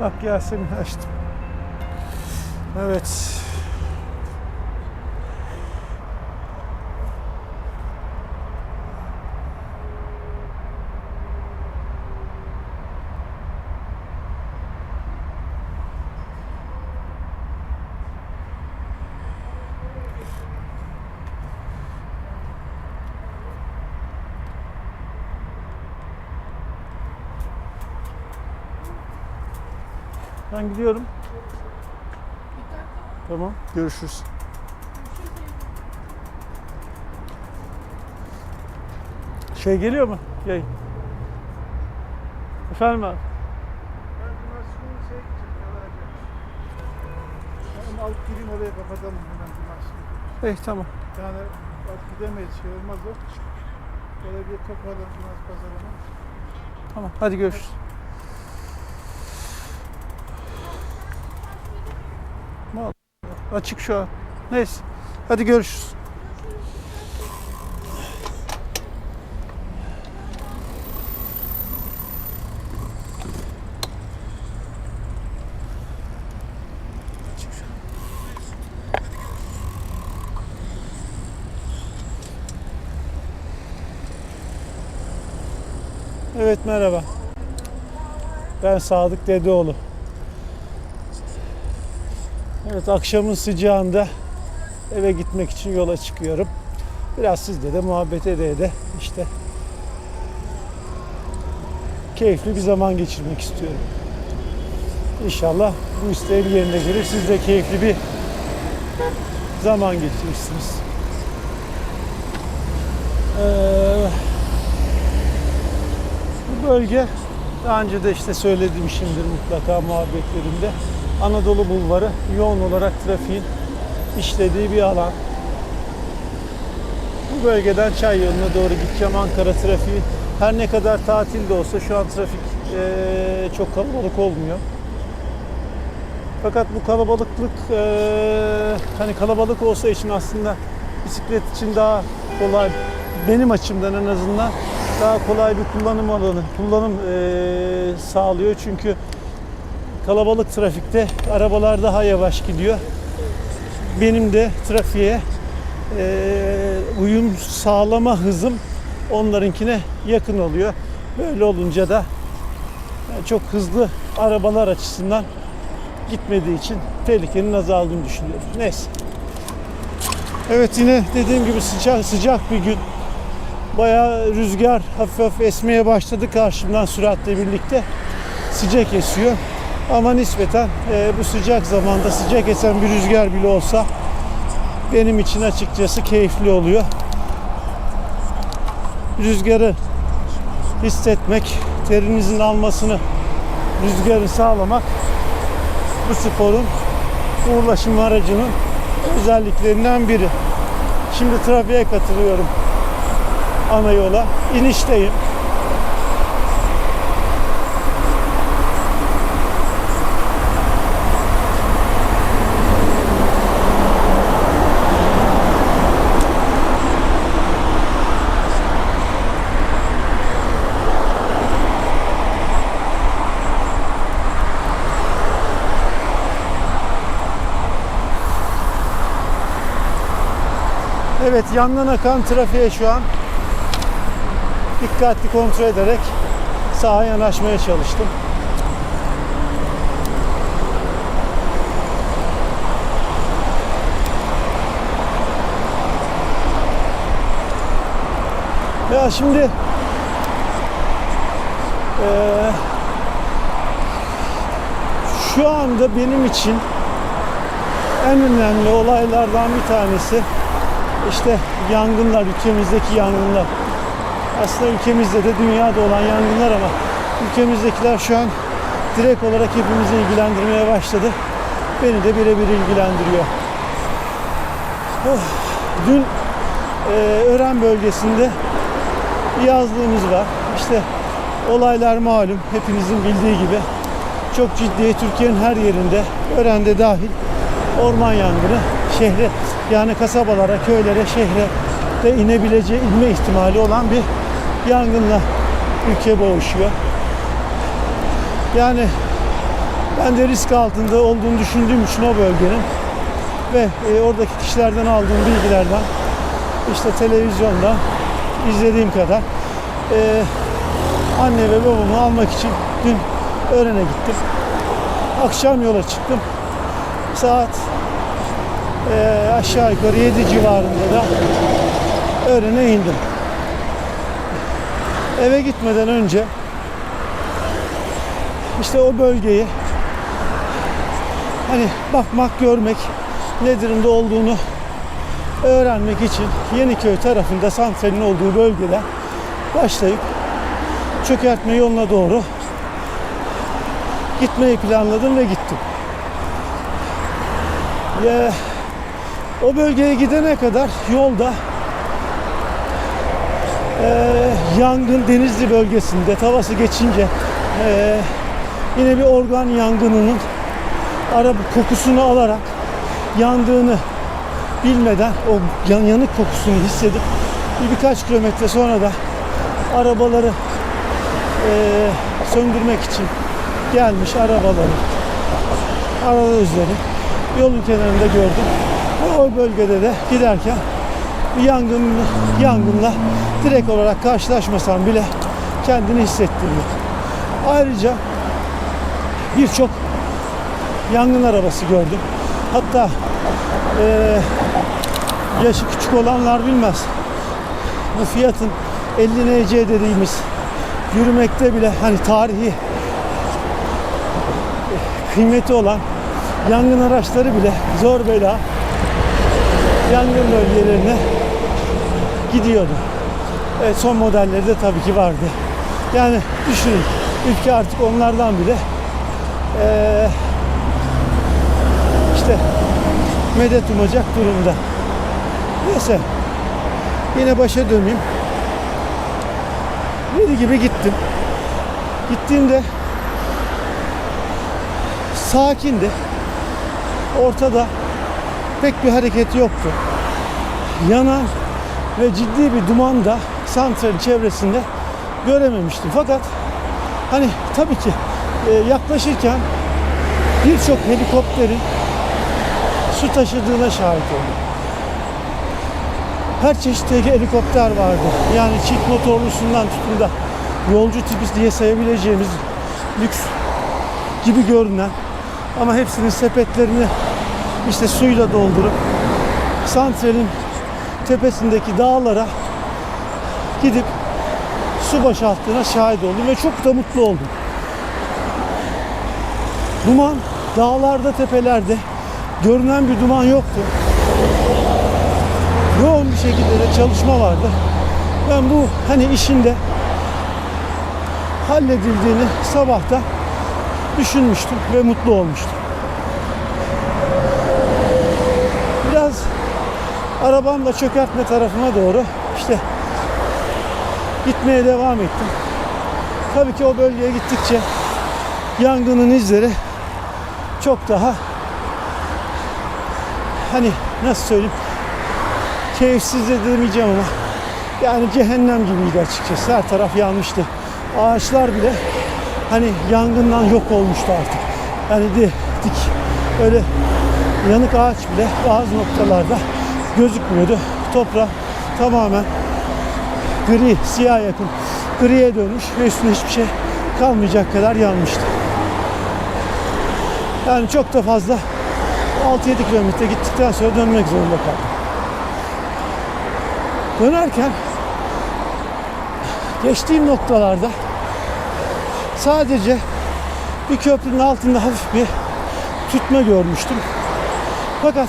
Bak Yasemin açtım. Evet. Ben gidiyorum. Tamam. Görüşürüz. Şey geliyor mu? Yayın. Efendim abi. Onu alıp gireyim oraya kapatalım hemen cumartesi. İyi tamam. Yani bak gidemeyiz, şey olmaz o. Böyle bir toparlan cumartesi pazarına. Tamam. Hadi görüşürüz. Açık şu an. Neyse. Hadi görüşürüz. Evet merhaba. Ben Sadık Dedeoğlu. Evet akşamın sıcağında eve gitmek için yola çıkıyorum. Biraz sizle de muhabbet ede ede işte keyifli bir zaman geçirmek istiyorum. İnşallah bu isteğim yerine gelir. Siz de keyifli bir zaman geçirirsiniz. Ee, bu bölge daha önce de işte söylediğimdir mutlaka muhabbetlerimde. Anadolu Bulvarı yoğun olarak trafiğin işlediği bir alan. Bu bölgeden Çay yoluna doğru gideceğim. Ankara trafiği her ne kadar tatil de olsa şu an trafik eee, çok kalabalık olmuyor. Fakat bu kalabalıklık eee, hani kalabalık olsa için aslında bisiklet için daha kolay benim açımdan en azından daha kolay bir kullanım alanı, kullanım eee, sağlıyor. Çünkü kalabalık trafikte arabalar daha yavaş gidiyor. Benim de trafiğe eee, uyum sağlama hızım onlarınkine yakın oluyor. Böyle olunca da yani çok hızlı arabalar açısından gitmediği için tehlikenin azaldığını düşünüyorum. Neyse. Evet yine dediğim gibi sıcak sıcak bir gün. Bayağı rüzgar hafif hafif esmeye başladı karşımdan süratle birlikte. Sıcak esiyor. Ama nispeten e, bu sıcak zamanda sıcak esen bir rüzgar bile olsa benim için açıkçası keyifli oluyor. Rüzgarı hissetmek, terinizin almasını, rüzgarı sağlamak bu sporun, bu ulaşım aracının özelliklerinden biri. Şimdi trafiğe katılıyorum ana yola. İnişteyim. Evet yandan akan trafiğe şu an dikkatli kontrol ederek sağa yanaşmaya çalıştım. Ya şimdi eee, şu anda benim için en önemli olaylardan bir tanesi işte yangınlar, ülkemizdeki yangınlar. Aslında ülkemizde de dünyada olan yangınlar ama ülkemizdekiler şu an direkt olarak hepimizi ilgilendirmeye başladı. Beni de birebir ilgilendiriyor. Oh, dün e, Ören bölgesinde yazlığımız var. İşte olaylar malum hepinizin bildiği gibi. Çok ciddi Türkiye'nin her yerinde, Ören'de dahil orman yangını şehre yani kasabalara, köylere, şehre de inebileceği, inme ihtimali olan bir yangınla ülke boğuşuyor. Yani Ben de risk altında olduğunu düşündüğüm için o bölgenin ve e, oradaki kişilerden aldığım bilgilerden işte televizyonda izlediğim kadar e, anne ve babamı almak için dün öğrene gittim. Akşam yola çıktım. Saat e, aşağı yukarı 7 civarında da öğrene indim. Eve gitmeden önce işte o bölgeyi hani bakmak, görmek, ne durumda olduğunu öğrenmek için Yeniköy tarafında santralin olduğu bölgede başlayıp çökertme yoluna doğru gitmeyi planladım ve gittim. Ya, o bölgeye gidene kadar yolda eee, yangın Denizli bölgesinde tavası geçince eee, yine bir organ yangınının araba kokusunu alarak yandığını bilmeden o yan- yanık kokusunu hissedip bir birkaç kilometre sonra da arabaları eee, söndürmek için gelmiş arabaları aracıları yolun kenarında gördüm. O bölgede de giderken bir yangın yangınla direkt olarak karşılaşmasam bile kendini hissettirdi. Ayrıca birçok yangın arabası gördüm. Hatta eee, yaşı küçük olanlar bilmez. Bu Fiat'ın 50 NC dediğimiz yürümekte bile hani tarihi kıymeti olan yangın araçları bile zor bela yangın bölgelerine gidiyordu. Evet, son modelleri de tabii ki vardı. Yani düşünün ülke artık onlardan bile eee, işte medet umacak durumda. Neyse yine başa döneyim. Dedi gibi gittim. Gittiğimde sakindi. Ortada pek bir hareket yoktu. Yanan ve ciddi bir duman da santralin çevresinde görememiştim. Fakat hani tabii ki e, yaklaşırken birçok helikopterin su taşıdığına şahit oldum. Her çeşit helikopter vardı. Yani çift motorlusundan tutun da yolcu tipi diye sayabileceğimiz lüks gibi görünen ama hepsinin sepetlerini işte suyla doldurup santralin tepesindeki dağlara gidip su boşalttığına şahit oldum ve çok da mutlu oldum. Duman dağlarda, tepelerde görünen bir duman yoktu. Yoğun bir şekilde de çalışma vardı. Ben bu hani işinde halledildiğini sabahta düşünmüştüm ve mutlu olmuştum. Biraz arabamla çökertme tarafına doğru işte gitmeye devam ettim. Tabii ki o bölgeye gittikçe yangının izleri çok daha hani nasıl söyleyeyim keyifsiz de demeyeceğim ama yani cehennem gibiydi açıkçası. Her taraf yanmıştı. Ağaçlar bile hani yangından yok olmuştu artık. Yani di, dik öyle yanık ağaç bile bazı noktalarda gözükmüyordu. Toprak tamamen gri, siyah yakın griye dönmüş ve üstüne hiçbir şey kalmayacak kadar yanmıştı. Yani çok da fazla 6-7 kilometre gittikten sonra dönmek zorunda kaldım. Dönerken geçtiğim noktalarda sadece bir köprünün altında hafif bir tütme görmüştüm. Fakat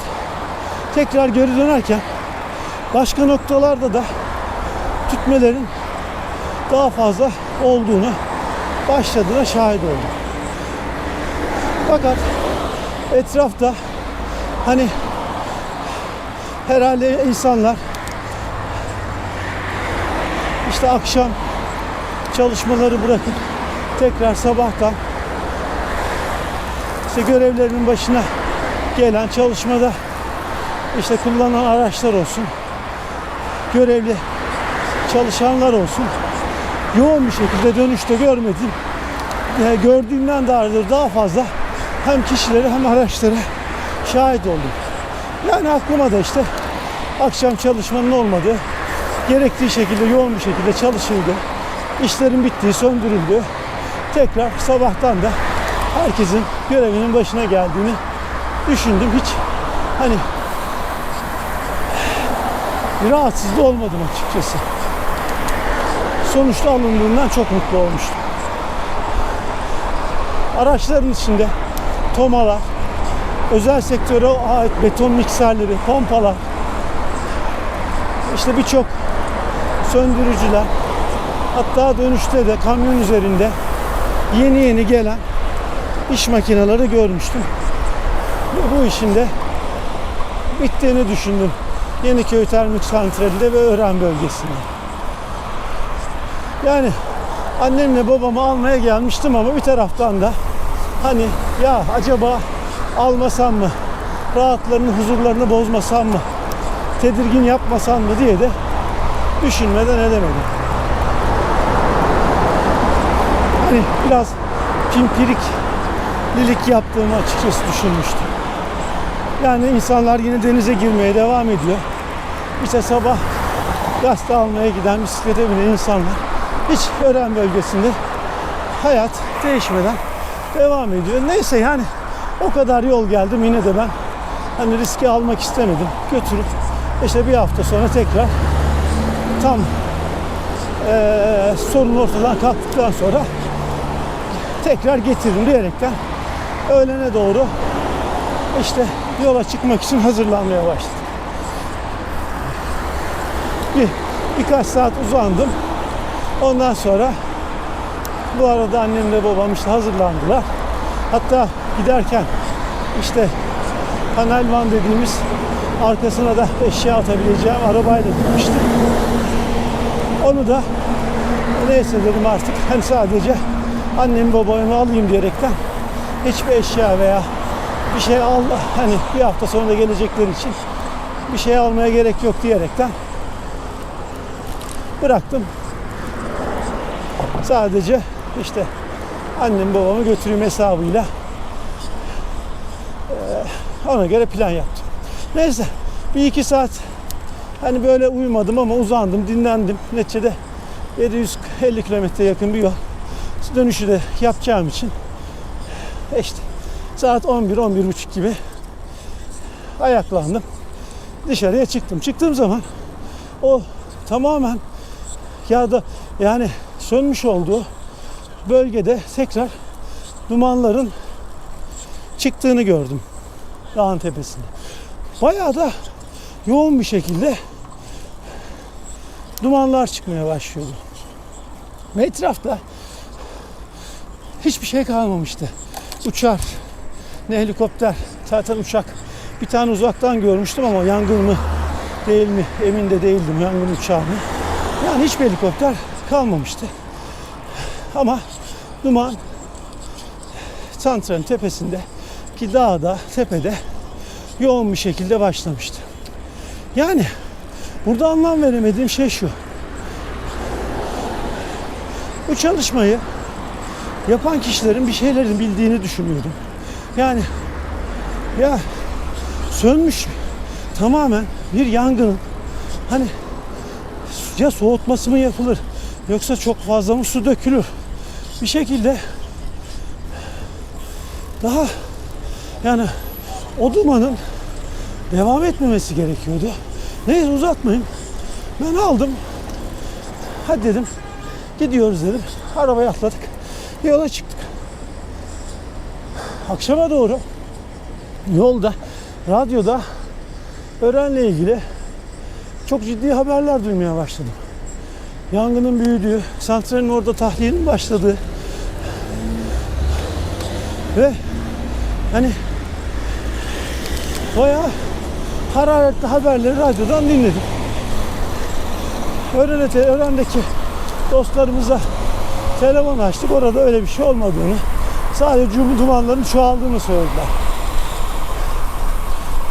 tekrar geri dönerken başka noktalarda da tütmelerin daha fazla olduğunu başladığına şahit oldum. Fakat etrafta hani herhalde insanlar işte akşam çalışmaları bırakıp tekrar sabahtan işte görevlerinin başına gelen çalışmada işte kullanılan araçlar olsun görevli çalışanlar olsun yoğun bir şekilde dönüşte görmedim. E, gördüğümden daha, daha fazla hem kişilere hem araçlara şahit oldum. Yani aklıma da işte akşam çalışmanın olmadığı, gerektiği şekilde yoğun bir şekilde çalışıldı. İşlerin bittiği, söndürüldü. Tekrar sabahtan da herkesin görevinin başına geldiğini düşündüm. Hiç hani rahatsız da olmadım açıkçası. Sonuçta alındığından çok mutlu olmuştum. Araçların içinde tomalar, özel sektöre ait beton mikserleri, pompalar, işte birçok söndürücüler, hatta dönüşte de kamyon üzerinde yeni yeni gelen iş makineleri görmüştüm. Ve bu işin de bittiğini düşündüm. Yeniköy Termik Santrali'de ve Ören bölgesinde. Yani annemle babamı almaya gelmiştim ama bir taraftan da hani ya acaba almasam mı, rahatlarını, huzurlarını bozmasam mı, tedirgin yapmasam mı diye de düşünmeden edemedim. Hani biraz pimpiriklilik yaptığımı açıkçası düşünmüştüm. Yani insanlar yine denize girmeye devam ediyor. İşte sabah gazete almaya giden, bisiklete binen insanlar hiç öğren bölgesinde hayat değişmeden devam ediyor. Neyse yani o kadar yol geldim yine de ben hani riski almak istemedim. Götürüp işte bir hafta sonra tekrar tam eee sorun ortadan kalktıktan sonra tekrar getiririm diyerekten öğlene doğru işte yola çıkmak için hazırlanmaya başladım. Bir, birkaç saat uzandım. Ondan sonra bu arada annemle babam işte hazırlandılar. Hatta giderken işte panel van dediğimiz arkasına da eşya atabileceğim arabayla gitmiştim. Onu da neyse dedim artık hani sadece annemi babamı alayım diyerekten hiçbir eşya veya bir şey al hani bir hafta sonra gelecekleri için bir şey almaya gerek yok diyerekten bıraktım. Sadece işte annem babamı götüreyim hesabıyla eee, ona göre plan yaptım. Neyse bir iki saat hani böyle uyumadım ama uzandım dinlendim. Neticede 750 kilometre yakın bir yol. Dönüşü de yapacağım için işte saat 11-11.30 gibi ayaklandım. Dışarıya çıktım. Çıktığım zaman o tamamen ya da yani sönmüş olduğu bölgede tekrar dumanların çıktığını gördüm dağın tepesinde. Bayağı da yoğun bir şekilde dumanlar çıkmaya başlıyordu. Ve etrafta hiçbir şey kalmamıştı. Uçar, ne helikopter, zaten uçak. Bir tane uzaktan görmüştüm ama yangın mı değil mi emin de değildim yangın uçağı mı. Yani hiçbir helikopter kalmamıştı. Ama duman santralin tepesinde ki dağda, tepede yoğun bir şekilde başlamıştı. Yani burada anlam veremediğim şey şu. Bu çalışmayı yapan kişilerin bir şeylerin bildiğini düşünüyordum. Yani ya sönmüş tamamen bir yangının hani ya soğutması mı yapılır yoksa çok fazla mı su dökülür bir şekilde daha yani o dumanın devam etmemesi gerekiyordu. Neyse uzatmayın. Ben aldım. Hadi dedim. Gidiyoruz dedim. Arabaya atladık. Yola çıktık. Akşama doğru yolda, radyoda öğrenle ilgili çok ciddi haberler duymaya başladım. Yangının büyüdüğü, santralin orada tahliyenin başladığı ve hani bayağı hararetli haberleri radyodan dinledim. Öğrenete, öğrendeki dostlarımıza telefon açtık. Orada öyle bir şey olmadığını, sadece cum- dumanların çoğaldığını söylediler.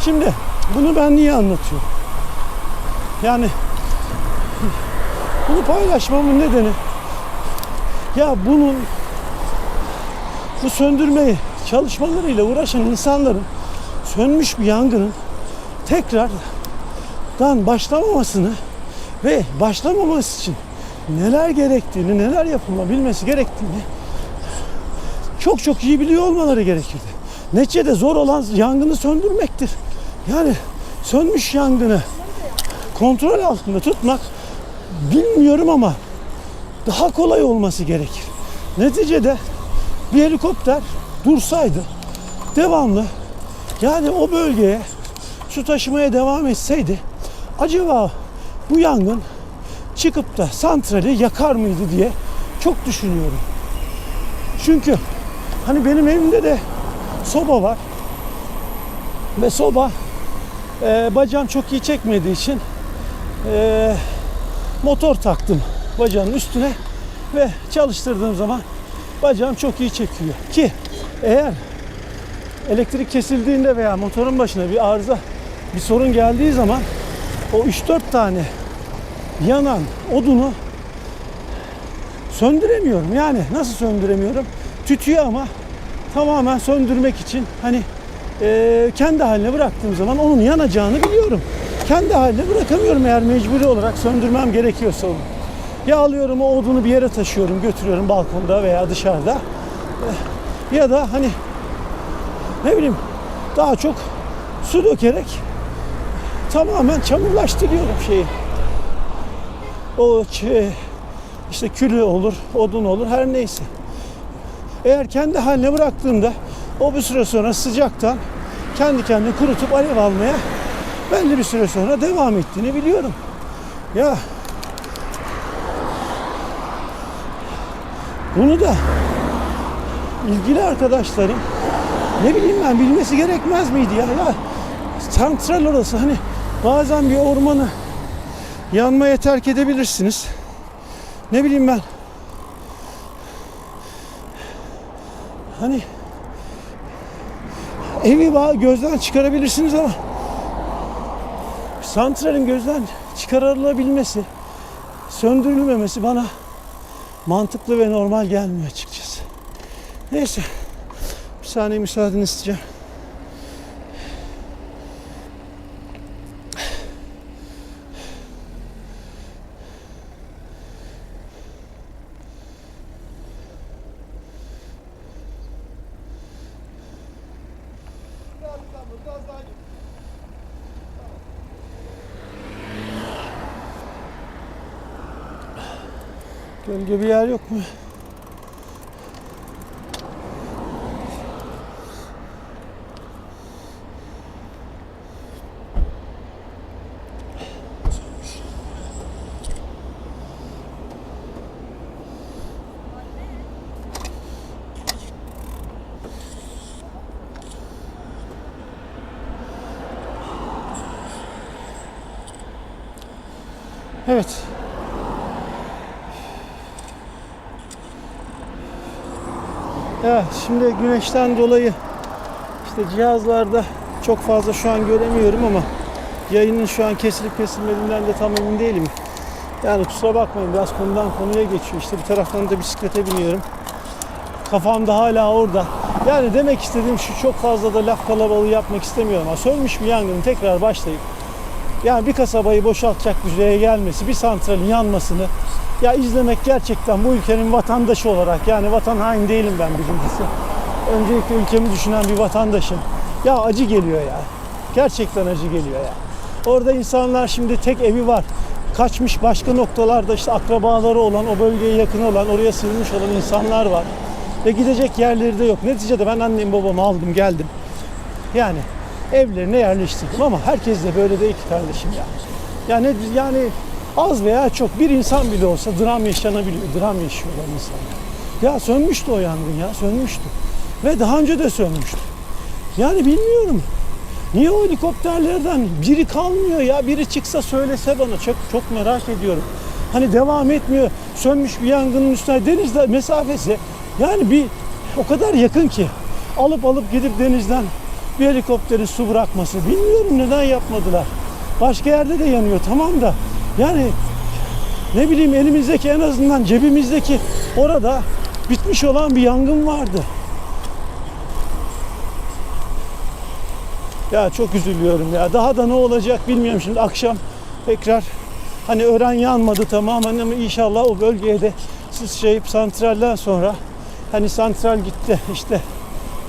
Şimdi bunu ben niye anlatıyorum? Yani bunu paylaşmamın nedeni ya bunun bu söndürmeyi çalışmalarıyla uğraşan insanların sönmüş bir yangının tekrardan başlamamasını ve başlamaması için neler gerektiğini, neler yapılabilmesi gerektiğini çok çok iyi biliyor olmaları gerekirdi. Neticede zor olan yangını söndürmektir. Yani sönmüş yangını kontrol altında tutmak bilmiyorum ama daha kolay olması gerekir. Neticede bir helikopter dursaydı devamlı yani o bölgeye su taşımaya devam etseydi acaba bu yangın çıkıp da santrali yakar mıydı diye çok düşünüyorum. Çünkü hani benim evimde de soba var. Ve soba e, bacağım çok iyi çekmediği için e, motor taktım bacağın üstüne ve çalıştırdığım zaman bacağım çok iyi çekiyor. Ki eğer elektrik kesildiğinde veya motorun başına bir arıza, bir sorun geldiği zaman o 3-4 tane yanan odunu söndüremiyorum. Yani nasıl söndüremiyorum? Tütüyor ama tamamen söndürmek için hani eee, kendi haline bıraktığım zaman onun yanacağını biliyorum. Kendi haline bırakamıyorum eğer mecburi olarak söndürmem gerekiyorsa onu. Ya alıyorum o odunu bir yere taşıyorum, götürüyorum balkonda veya dışarıda. Eh, Ya da hani ne bileyim daha çok su dökerek tamamen çamurlaştırıyorum şeyi. O işte külü olur, odun olur her neyse. Eğer kendi haline bıraktığımda o bir süre sonra sıcaktan kendi kendine kurutup alev almaya belli bir süre sonra devam ettiğini biliyorum. Ya bunu da ilgili arkadaşlarım ne bileyim ben bilmesi gerekmez miydi ya? ya santral orası hani bazen bir ormanı yanmaya terk edebilirsiniz. Ne bileyim ben hani evi gözden çıkarabilirsiniz ama santralin gözden çıkarılabilmesi, söndürülmemesi bana mantıklı ve normal gelmiyor açıkçası. Neyse. Bir saniye müsaadeni isteyeceğim. Gölge bir yer yok mu? Evet. Evet şimdi güneşten dolayı işte cihazlarda çok fazla şu an göremiyorum ama yayının şu an kesilip kesilmediğinden de tam emin değilim. Yani kusura bakmayın biraz konudan konuya geçiyor. İşte bir taraftan da bisiklete biniyorum. Kafam da hala orada. Yani demek istediğim şu çok fazla da laf kalabalığı yapmak istemiyorum ama sönmüş bir yangının tekrar başlayıp yani bir kasabayı boşaltacak düzeye gelmesi, bir santralin yanmasını ya izlemek gerçekten bu ülkenin vatandaşı olarak yani vatan hain değilim ben birincisi. Öncelikle ülkemi düşünen bir vatandaşım. Ya acı geliyor ya. Gerçekten acı geliyor ya. Orada insanlar şimdi tek evi var. Kaçmış başka noktalarda işte akrabaları olan, o bölgeye yakın olan, oraya sığınmış olan insanlar var. Ve gidecek yerleri de yok. Neticede ben annem babamı aldım geldim. Yani evlerine yerleştirdim ama herkes de böyle değil ki kardeşim ya. Yani yani az veya çok bir insan bile olsa dram yaşanabiliyor. Dram yaşıyorlar insanlar. Ya sönmüştü o yangın ya sönmüştü. Ve daha önce de sönmüştü. Yani bilmiyorum. Niye o helikopterlerden biri kalmıyor ya? Biri çıksa söylese bana. Çok çok merak ediyorum. Hani devam etmiyor. Sönmüş bir yangının üstüne denizde mesafesi yani bir o kadar yakın ki alıp alıp gidip denizden bir helikopterin su bırakması. Bilmiyorum neden yapmadılar. Başka yerde de yanıyor tamam da yani ne bileyim elimizdeki en azından cebimizdeki orada bitmiş olan bir yangın vardı. Ya çok üzülüyorum ya. Daha da ne olacak bilmiyorum şimdi akşam tekrar hani öğren yanmadı tamamen ama inşallah o bölgeye de sıçrayıp santralden sonra hani santral gitti işte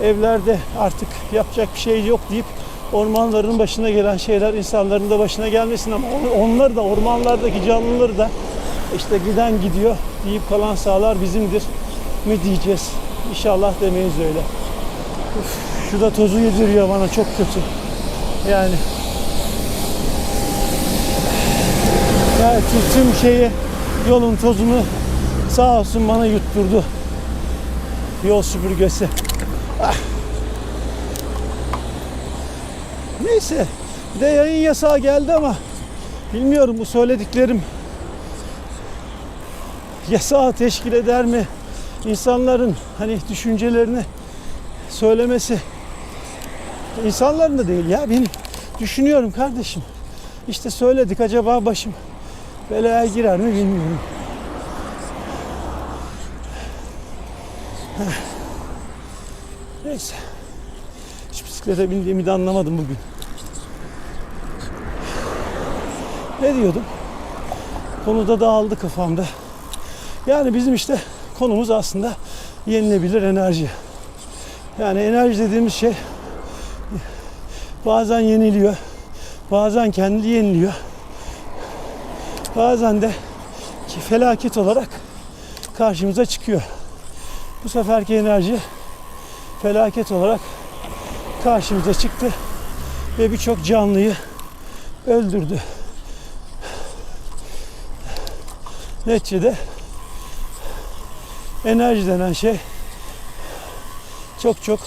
evlerde artık yapacak bir şey yok deyip ormanların başına gelen şeyler insanların da başına gelmesin ama on- onları da ormanlardaki canlıları da işte giden gidiyor deyip kalan sağlar bizimdir mi diyeceğiz. İnşallah demeyiz öyle. Üf, şu da tozu yediriyor bana çok kötü. Yani ya tüm- tüm şeyi yolun tozunu sağ olsun bana yutturdu. Yol süpürgesi. Ah. Neyse. Bir de yayın yasağı geldi ama bilmiyorum bu söylediklerim yasağı teşkil eder mi? İnsanların hani düşüncelerini söylemesi insanların da değil ya benim düşünüyorum kardeşim. İşte söyledik acaba başım belaya girer mi bilmiyorum. Neyse. Hiç bisiklete bindiğimi de anlamadım bugün. Ne diyordum? Konuda dağıldı kafamda. Yani bizim işte konumuz aslında yenilebilir enerji. Yani enerji dediğimiz şey bazen yeniliyor, bazen kendi yeniliyor. Bazen de felaket olarak karşımıza çıkıyor. Bu seferki enerji felaket olarak karşımıza çıktı ve birçok canlıyı öldürdü. Neticede enerji denen şey çok çok